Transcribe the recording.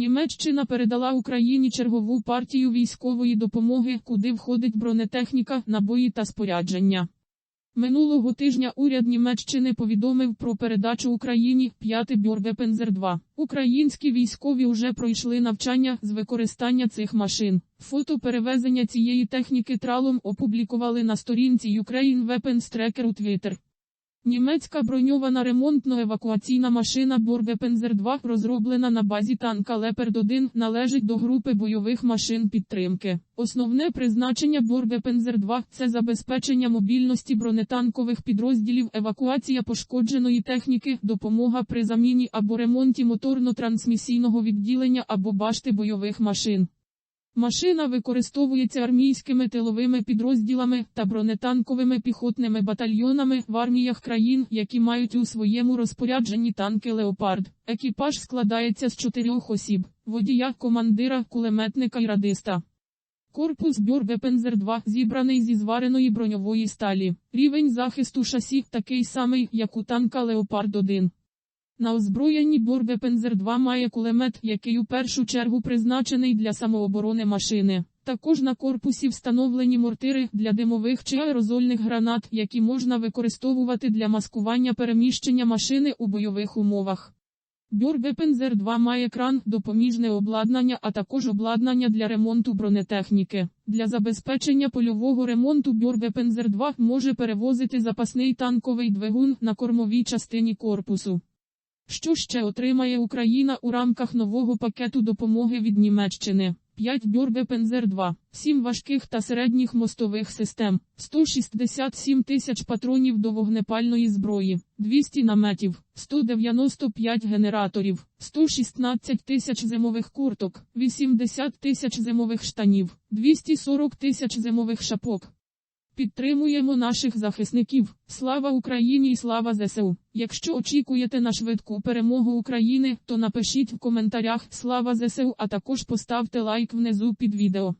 Німеччина передала Україні чергову партію військової допомоги, куди входить бронетехніка, набої та спорядження. Минулого тижня уряд Німеччини повідомив про передачу Україні 5 Бьорвепензер 2. Українські військові вже пройшли навчання з використання цих машин. Фото перевезення цієї техніки тралом опублікували на сторінці Ukraine Weapons Tracker у Twitter. Німецька броньована ремонтно-евакуаційна машина Борвепензер 2, розроблена на базі танка Leopard 1, належить до групи бойових машин підтримки. Основне призначення Борвепензер 2 – це забезпечення мобільності бронетанкових підрозділів, евакуація пошкодженої техніки, допомога при заміні або ремонті моторно-трансмісійного відділення або башти бойових машин. Машина використовується армійськими тиловими підрозділами та бронетанковими піхотними батальйонами в арміях країн, які мають у своєму розпорядженні танки Леопард. Екіпаж складається з чотирьох осіб: водія, командира, кулеметника і радиста. Корпус Бьорвепензер 2 зібраний зі звареної броньової сталі. Рівень захисту шасі такий самий, як у танка Леопард 1. На озброєнні Борвепензер 2 має кулемет, який у першу чергу призначений для самооборони машини. Також на корпусі встановлені мортири для димових чи аерозольних гранат, які можна використовувати для маскування переміщення машини у бойових умовах. Бьорвепензер 2 має кран, допоміжне обладнання, а також обладнання для ремонту бронетехніки. Для забезпечення польового ремонту Бьорвепензер 2 може перевозити запасний танковий двигун на кормовій частині корпусу. Що ще отримає Україна у рамках нового пакету допомоги від Німеччини? 5 Бьорвепензер 2, 7 важких та середніх мостових систем, 167 тисяч патронів до вогнепальної зброї, 200 наметів, 195 генераторів, 116 тисяч зимових курток, 80 тисяч зимових штанів, 240 тисяч зимових шапок. Підтримуємо наших захисників. Слава Україні і слава ЗСУ! Якщо очікуєте на швидку перемогу України, то напишіть в коментарях Слава ЗСУ, а також поставте лайк внизу під відео.